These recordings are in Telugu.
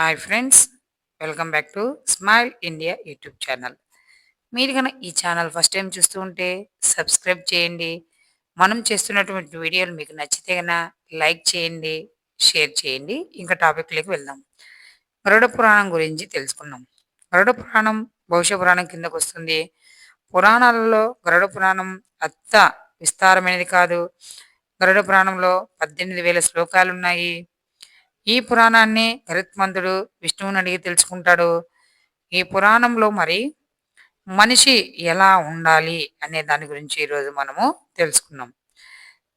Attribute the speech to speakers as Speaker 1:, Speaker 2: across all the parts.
Speaker 1: Hi friends welcome back to smile India YouTube channel మీరు కనుక ఈ ఛానల్ ఫస్ట్ టైం చూస్తూ ఉంటే సబ్స్క్రైబ్ చేయండి. మనం చేస్తున్నటువంటి వీడియోలు మీకు నచ్చితే కన్నా లైక్ చేయండి షేర్ చేయండి. ఇంకా టాపిక్లోకి వెళ్దాం. గరుడ పురాణం గురించి తెలుసుకున్నాం గరుడ పురాణం భవిష్య పురాణం కిందకు వస్తుంది. పురాణాలలో గరుడ పురాణం అత్త విస్తారమైనది కాదు. గరుడ పురాణంలో పద్దెనిమిది వేల శ్లోకాలు ఉన్నాయి ఈ పురాణాన్ని గరుత్మంతుడు విష్ణువుని అడిగి తెలుసుకుంటాడు. ఈ పురాణంలో మరి మనిషి ఎలా ఉండాలి అనే దాని గురించి ఈరోజు మనము తెలుసుకున్నాం.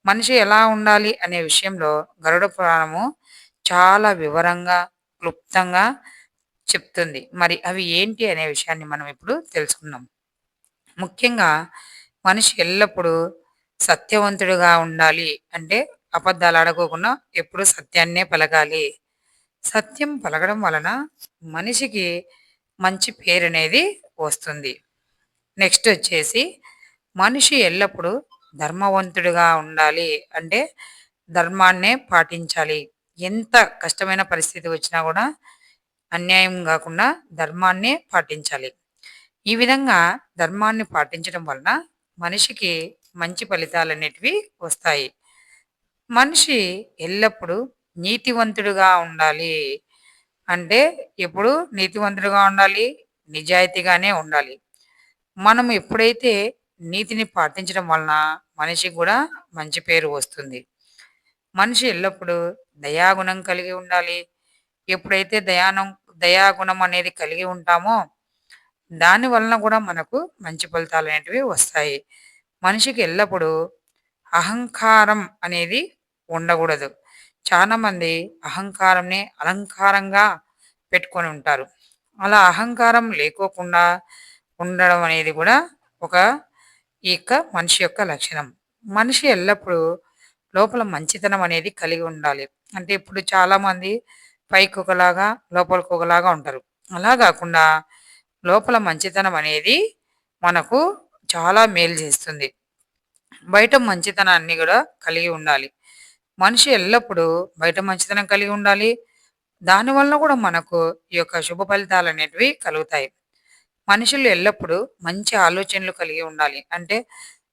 Speaker 1: మనిషి ఎలా ఉండాలి అనే విషయంలో గరుడ పురాణము చాలా వివరంగా క్లుప్తంగా చెప్తుంది. మరి అవి ఏంటి అనే విషయాన్ని మనం ఇప్పుడు తెలుసుకున్నాం ముఖ్యంగా మనిషి ఎల్లప్పుడూ సత్యవంతుడిగా ఉండాలి అంటే అబద్ధాలు ఆడుకోకుండా ఎప్పుడు సత్యాన్నే పలకాలి. సత్యం పలకడం వలన మనిషికి మంచి పేరు అనేది వస్తుంది. నెక్స్ట్ వచ్చేసి మనిషి ఎల్లప్పుడూ ధర్మవంతుడిగా ఉండాలి అంటే ధర్మాన్నే పాటించాలి. ఎంత కష్టమైన పరిస్థితి వచ్చినా కూడా అన్యాయం కాకుండా ధర్మాన్నే పాటించాలి. ఈ విధంగా ధర్మాన్ని పాటించడం వలన మనిషికి మంచి ఫలితాలు అనేటివి వస్తాయి. మనిషి ఎల్లప్పుడూ నీతివంతుడుగా ఉండాలి. అంటే ఎప్పుడు నీతివంతుడుగా ఉండాలి నిజాయితీగానే ఉండాలి. మనం ఎప్పుడైతే నీతిని పాటించడం వలన మనిషికి కూడా మంచి పేరు వస్తుంది. మనిషి ఎల్లప్పుడూ దయాగుణం కలిగి ఉండాలి. ఎప్పుడైతే దయానం దయాగుణం అనేది కలిగి ఉంటామో దాని వలన కూడా మనకు మంచి ఫలితాలు అనేటివి వస్తాయి. మనిషికి ఎల్లప్పుడూ అహంకారం అనేది ఉండకూడదు. చాలామంది అహంకారంని అలంకారంగా పెట్టుకొని ఉంటారు. అలా అహంకారం లేకోకుండా ఉండడం అనేది కూడా ఒక ఈ యొక్క మనిషి యొక్క లక్షణం. మనిషి ఎల్లప్పుడూ లోపల మంచితనం అనేది కలిగి ఉండాలి. అంటే ఇప్పుడు చాలామంది పైకి ఒకలాగా లోపలికి ఒకలాగా ఉంటారు. అలా కాకుండా లోపల మంచితనం అనేది మనకు చాలా మేలు చేస్తుంది. బయట మంచితనాన్ని కూడా కలిగి ఉండాలి. మనిషి ఎల్లప్పుడూ బయట మంచితనం కలిగి ఉండాలి. దానివల్ల కూడా మనకు ఈ యొక్క శుభ ఫలితాలు అనేటివి కలుగుతాయి. మనుషులు ఎల్లప్పుడూ మంచి ఆలోచనలు కలిగి ఉండాలి. అంటే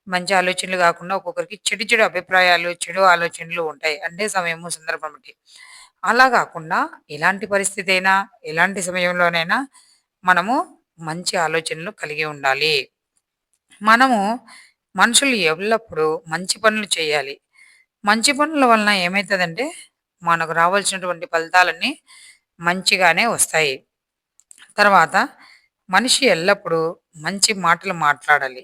Speaker 1: మంచి ఆలోచనలు కాకుండా ఒక్కొక్కరికి చెడు చెడు అభిప్రాయాలు చెడు ఆలోచనలు ఉంటాయి. అంటే సమయము సందర్భం బట్టి. అలా కాకుండా ఎలాంటి పరిస్థితి అయినా ఎలాంటి సమయంలోనైనా మనము మంచి ఆలోచనలు కలిగి ఉండాలి. మనము మనుషులు ఎల్లప్పుడూ మంచి పనులు చేయాలి. మంచి పనుల వలన ఏమవుతుందంటే మనకు రావాల్సినటువంటి ఫలితాలన్నీ మంచిగానే వస్తాయి. తర్వాత మనిషి ఎల్లప్పుడూ మంచి మాటలు మాట్లాడాలి.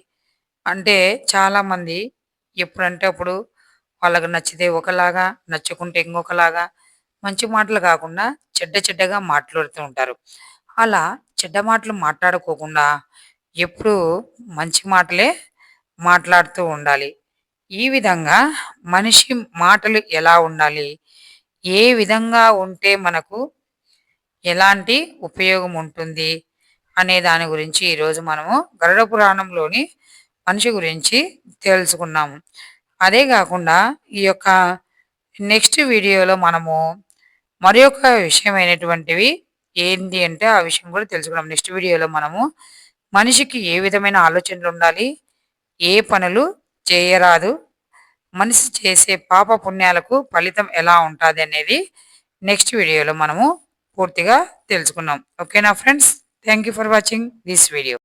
Speaker 1: అంటే చాలామంది ఎప్పుడంటే అప్పుడు వాళ్ళకు నచ్చితే ఒకలాగా నచ్చుకుంటే ఇంకొకలాగా మంచి మాటలు కాకుండా చెడ్డ చెడ్డగా మాట్లాడుతూ ఉంటారు. అలా చెడ్డ మాటలు మాట్లాడుకోకుండా ఎప్పుడూ మంచి మాటలే మాట్లాడుతూ ఉండాలి. ఈ విధంగా మనిషి మాటలు ఎలా ఉండాలి? ఏ విధంగా ఉంటే మనకు ఎలాంటి ఉపయోగం ఉంటుంది? అనే దాని గురించి ఈరోజు మనము గరుడ పురాణంలోని మనిషి గురించి తెలుసుకున్నాము. అదే కాకుండా ఈ యొక్క నెక్స్ట్ వీడియోలో మనము మరి యొక్క విషయమైనటువంటివి ఏంటి అంటే ఆ విషయం కూడా తెలుసుకున్నాం నెక్స్ట్ వీడియోలో మనము మనిషికి ఏ విధమైన ఆలోచనలు ఉండాలి? ఏ పనులు చేయరాదు. మనిషి చేసే పాప పుణ్యాలకు ఫలితం ఎలా ఉంటుంది అనేది నెక్స్ట్ వీడియోలో మనము పూర్తిగా తెలుసుకున్నాం ఓకేనా friends? Thank you for watching this video.